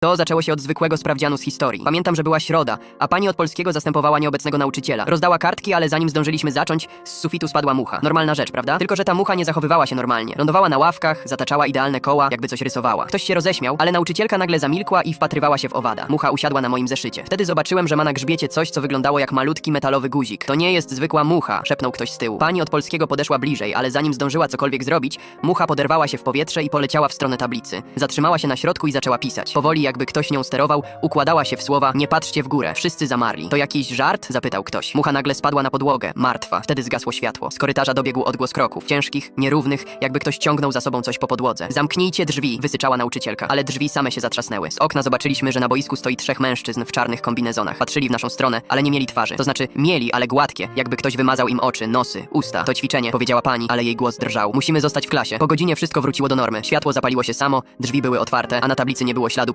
To zaczęło się od zwykłego sprawdzianu z historii. Pamiętam, że była środa, a pani od polskiego zastępowała nieobecnego nauczyciela. Rozdała kartki, ale zanim zdążyliśmy zacząć, z sufitu spadła mucha. Normalna rzecz, prawda? Tylko, że ta mucha nie zachowywała się normalnie. Lądowała na ławkach, zataczała idealne koła, jakby coś rysowała. Ktoś się roześmiał, ale nauczycielka nagle zamilkła i wpatrywała się w owada. Mucha usiadła na moim zeszycie. Wtedy zobaczyłem, że ma na grzbiecie coś, co wyglądało jak malutki metalowy guzik. To nie jest zwykła mucha, szepnął ktoś z tyłu. Pani od polskiego podeszła bliżej, ale zanim zdążyła cokolwiek zrobić, mucha poderwała się w powietrze i poleciała w stronę tablicy. Zatrzymała się na środku i zaczęła pisać. Powoli, jakby ktoś nią sterował, układała się w słowa nie patrzcie w górę. Wszyscy zamarli. To jakiś żart? zapytał ktoś. Mucha nagle spadła na podłogę, martwa. Wtedy zgasło światło. Z korytarza dobiegł odgłos kroków. Ciężkich, nierównych, jakby ktoś ciągnął za sobą coś po podłodze. Zamknijcie drzwi, wysyczała nauczycielka, ale drzwi same się zatrzasnęły. Z okna zobaczyliśmy, że na boisku stoi trzech mężczyzn w czarnych kombinezonach. Patrzyli w naszą stronę, ale nie mieli twarzy. To znaczy, mieli, ale gładkie, jakby ktoś wymazał im oczy, nosy, usta. To ćwiczenie, powiedziała pani, ale jej głos drżał. Musimy zostać w klasie. Po godzinie wszystko wróciło do normy. Światło zapaliło się samo, drzwi były otwarte, a na tablicy nie było śladu.